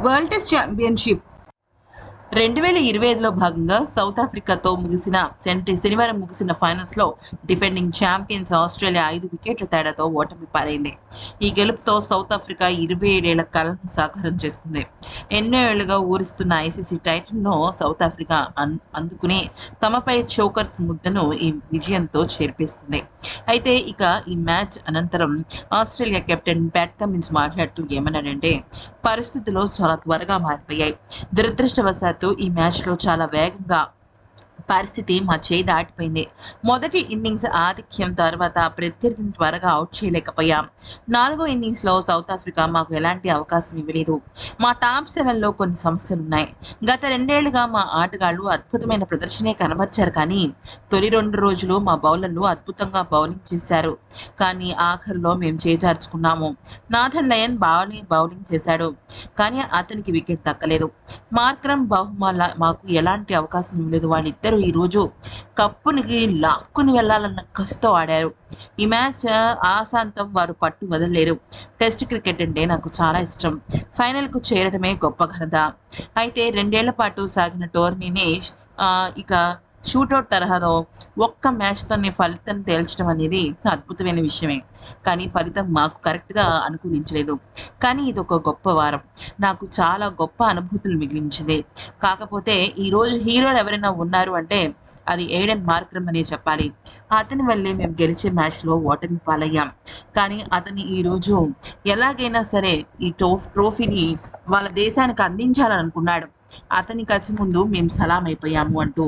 World Test Championship. రెండు వేల ఇరవై ఐదులో భాగంగా సౌత్ ఆఫ్రికాతో ముగిసిన సెంటి శనివారం ముగిసిన ఫైనల్స్లో డిఫెండింగ్ ఛాంపియన్స్ ఆస్ట్రేలియా ఐదు వికెట్ల తేడాతో ఓటమి పాలైంది. ఈ గెలుపుతో సౌత్ ఆఫ్రికా ఇరవై ఏడేళ్ళ కలను సాకారం చేసుకుంది. ఎన్నో ఏళ్ళుగా ఊరిస్తున్న ఐసీసీ టైటిల్ను సౌత్ ఆఫ్రికా అన్- అందుకుని తమపై చోకర్స్ ముద్దను ఈ విజయంతో చేర్పేసుకుంది. అయితే ఇక ఈ మ్యాచ్ అనంతరం ఆస్ట్రేలియా కెప్టెన్ ప్యాట్ కమిన్స్ మాట్లాడుతూ ఏమన్నాడంటే పరిస్థితులు చాలా త్వరగా మారిపోయాయి. దురదృష్టవశాత్తు ఈ మ్యాచ్లో చాలా వేగంగా పరిస్థితి మా చేయి దాటిపోయింది. మొదటి ఇన్నింగ్స్ ఆధిక్యం తర్వాత ప్రత్యర్థిని త్వరగా అవుట్ చేయలేకపోయాం. నాలుగో ఇన్నింగ్స్లో సౌత్ ఆఫ్రికా మాకు ఎలాంటి అవకాశం ఇవ్వలేదు. మా టాప్ సెవెన్లో కొన్ని సమస్యలు ఉన్నాయి గత రెండేళ్ళుగా మా ఆటగాళ్ళు అద్భుతమైన ప్రదర్శనే కనబరిచారు కానీ తొలి రెండు రోజులు మా బౌలర్లు అద్భుతంగా బౌలింగ్ చేశారు. కానీ ఆఖరిలో మేము చేజార్చుకున్నాము. నాథన్ లయన్ బాగానే బౌలింగ్ చేశాడు. కానీ అతనికి వికెట్ దక్కలేదు. మార్క్రమ్ బహుమాల మాకు ఎలాంటి అవకాశం ఇవ్వలేదు. వాళ్ళిద్దరూ ఈరోజు కప్పునికి లాక్కుని వెళ్ళాలన్న కసితో ఆడారు. ఈ మ్యాచ్ ఆశాంతం వారు పట్టు వదలలేరు. టెస్ట్ క్రికెట్ అంటే నాకు చాలా ఇష్టం. ఫైనల్కు చేరడమే గొప్ప ఘనత. అయితే రెండేళ్ళ పాటు సాగిన టోర్నీని ఆ, ఇక షూటౌట్ తరహాలో ఒక్క మ్యాచ్తోనే ఫలితం తేల్చడం అనేది అద్భుతమైన విషయమే. కానీ ఫలితం మాకు కరెక్ట్గా అనుకూలించలేదు. కానీ ఇది ఒక గొప్ప వారం. నాకు చాలా గొప్ప అనుభూతులు మిగిలించింది. కాకపోతే ఈరోజు హీరోలు ఎవరైనా ఉన్నారు అంటే అది ఏడెన్ మార్క్రమ్ అనే చెప్పాలి. అతని వల్లే మేము గెలిచే మ్యాచ్లో ఓటమి పాలయ్యాం. కానీ అతని ఈరోజు ఎలాగైనా సరే ఈ టో ట్రోఫీని వాళ్ళ దేశానికి అందించాలని అనుకున్నాడు అతని కచ్చి ముందు మేము సలాం అయిపోయాము అంటూ